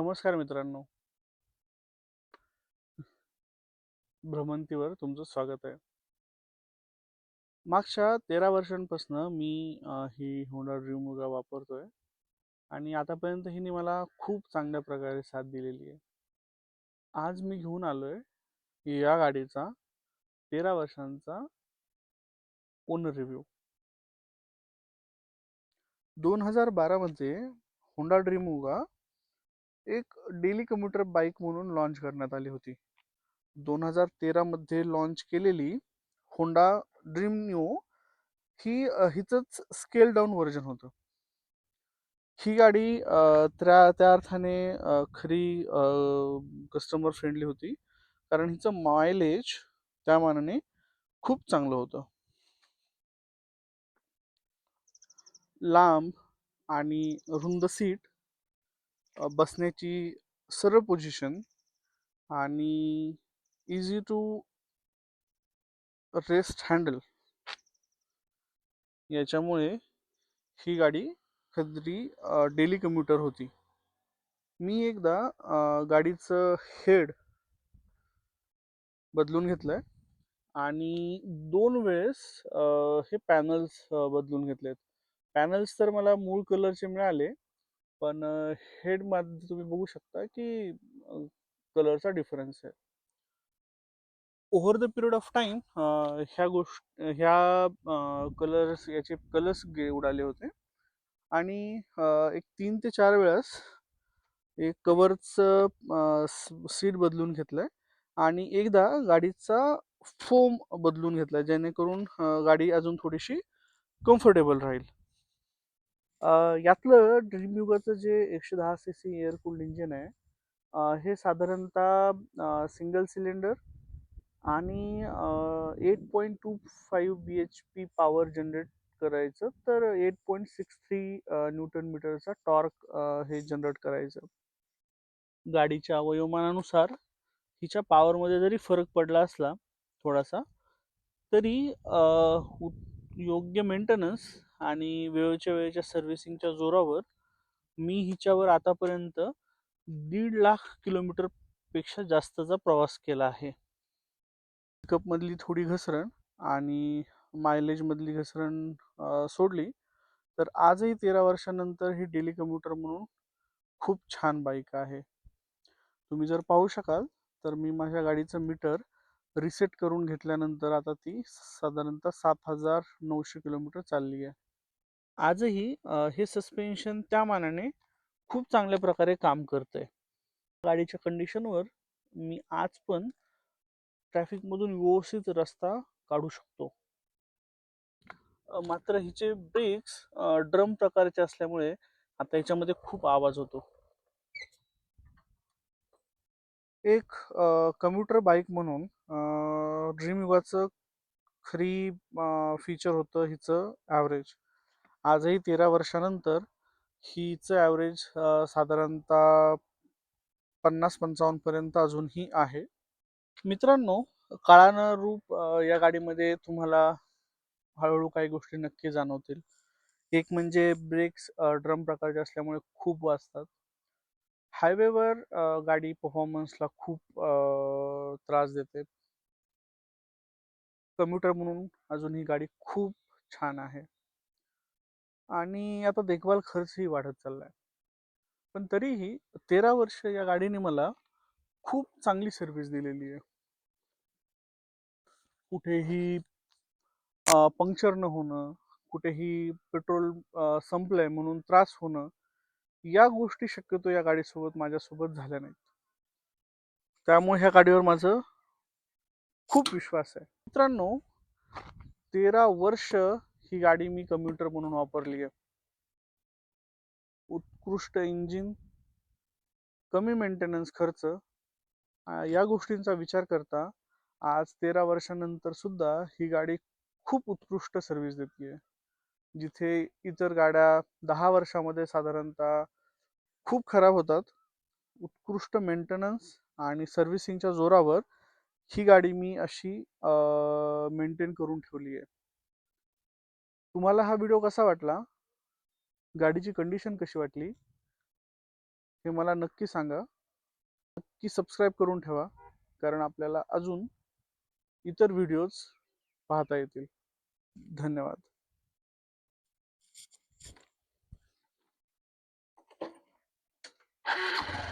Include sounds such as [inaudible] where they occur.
नमस्कार मित्रांनो. भ्रमंतीवर तुमचं स्वागत आहे. मागच्या तेरा वर्षांपासून मी ही होंडा ड्रीमोगा वापरतोय आणि आतापर्यंत हिने मला खूप चांगल्या प्रकारे साथ दिलेली आहे. आज मी घेऊन आलोय या गाडीचा तेरा वर्षांचा ओनर रिव्ह्यू दोन हजार बारामध्ये होंडा ड्रीमुगा एक डेली कम्युटर बाईक म्हणून लॉन्च करण्यात आली होती. दोन हजार तेरामध्ये लॉन्च केलेली होंडा ड्रीम न्यू ही हिचंच स्केल डाऊन व्हर्जन होतं. ही गाडी त्या त्या अर्थाने खरी कस्टमर फ्रेंडली होती. कारण हिचं मायलेज त्या मानाने खूप चांगलं होतं. लांब आणि रुंद सीट बसण्याची सरळ पोझिशन आणि इझी टू रेस्ट हँडल याच्यामुळे ही गाडी खरी डेली कम्युटर होती. मी एकदा गाडीचं हेड बदलून घेतलं आहे आणि दोन वेळेस हे पॅनल्स बदलून घेतलेत. पॅनल्स तर मला मूळ कलरचे मिळाले पण हेडमध्ये तुम्ही बघू शकता की कलरचा डिफरन्स आहे. Over the period of time ह्या गोष्ट ह्या कलर्स याचे कलर्स उडाले होते. आणि एक तीन ते चार वेळेस एक कवरचं सीट बदलून घेतलंय. आणि एकदा गाडीचा फोम बदलून घेतला जेणेकरून गाडी अजून थोडीशी कम्फर्टेबल राहील. अ, यातलं ड्रीम युगाचं जे एकशे दहा C C air cooled engine आहे अ, हे साधारणतः सिंगल सिलेंडर आणि eight point two five B H P power generate करायचं तर eight point six three newton मीटरचा टॉर्क हे जनरेट करायचं. गाडीच्या वयोमानानुसार हिच्या पॉवरमध्ये जरी फरक पडला असला थोडासा तरी अ, योग्य मेंटेनन्स आणि वेळेच्या वेळेच्या सर्व्हिसिंगच्या जोरावर मी हिच्यावर आतापर्यंत दीड लाख किलोमीटरपेक्षा जास्तचा प्रवास केला आहे. पिकअपमधली थोडी घसरण आणि मायलेजमधली घसरण सोडली तर आजही तेरा वर्षानंतर ही डेली कम्युटर म्हणून खूप छान बाईक आहे. तुम्ही जर पाहू शकाल तर मी माझ्या गाडीचं मीटर रिसेट करून घेतल्यानंतर आता ती साधारणतः सात हजार नऊशे किलोमीटर चालली आहे. आजही हे सस्पेन्शन त्या मानाने खूप चांगल्या प्रकारे काम करतंय. गाडीच्या कंडिशनवर मी आज पण ट्रॅफिकमधून व्यवस्थित रस्ता काढू शकतो. मात्र हिचे ब्रेक्स ड्रम प्रकारचे असल्यामुळे आता याच्यामध्ये खूप आवाज होतो. एक कम्प्युटर बाईक म्हणून ड्रीम युगाचं खरी फीचर होतं हिचं ॲव्हरेज आजही तेरा वर्षानंतर हिचं ॲव्हरेज साधारणतः पन्नास पंचावन्नपर्यंत अजूनही आहे. मित्रांनो काळानुरूप या गाडीमध्ये तुम्हाला हळूहळू काही गोष्टी नक्की जाणवतील. एक म्हणजे ब्रेक्स ड्रम प्रकारचे असल्यामुळे खूप वाजतात. हायवेवर गाडी परफॉर्मन्सला खूप त्रास देते. कम्युटर म्हणून अजून ही गाडी खूप छान आहे. आणि आता देखभाल खर्चही वाढत चाललाय. पण तरीही तेरा वर्ष या गाडीने मला खूप चांगली सर्व्हिस दिलेली आहे. कुठेही पंक्चर न होणं कुठेही पेट्रोल संपलंय म्हणून त्रास होणं या गोष्टी शक्यतो या गाडीसोबत माझ्यासोबत झाल्या नाहीत. त्यामुळे ह्या गाडीवर माझं खूप विश्वास आहे. मित्रांनो तेरा वर्ष ही गाडी मी कम्प्युटर म्हणून वापरली आहे. उत्कृष्ट इंजिन कमी मेंटेनन्स खर्च या गोष्टींचा विचार करता आज तेरा वर्षानंतर सुद्धा ही गाडी खूप उत्कृष्ट सर्व्हिस देते जिथे इतर गाड्या दहा वर्षामध्ये साधारणतः खूप खराब होतात. उत्कृष्ट मेंटेनन्स आणि सर्व्हिसिंगच्या जोरावर ही गाडी मी अशी मेंटेन करून ठेवली आहे. तुम्हाला हा व्हिडिओ कसा वाटला? गाडीची कंडिशन कशी वाटली? हे मला नक्की सांगा. नक्की सबस्क्राईब करून ठेवा कारण आपल्याला अजून इतर व्हिडिओज पाहता येतील. धन्यवाद. [laughs]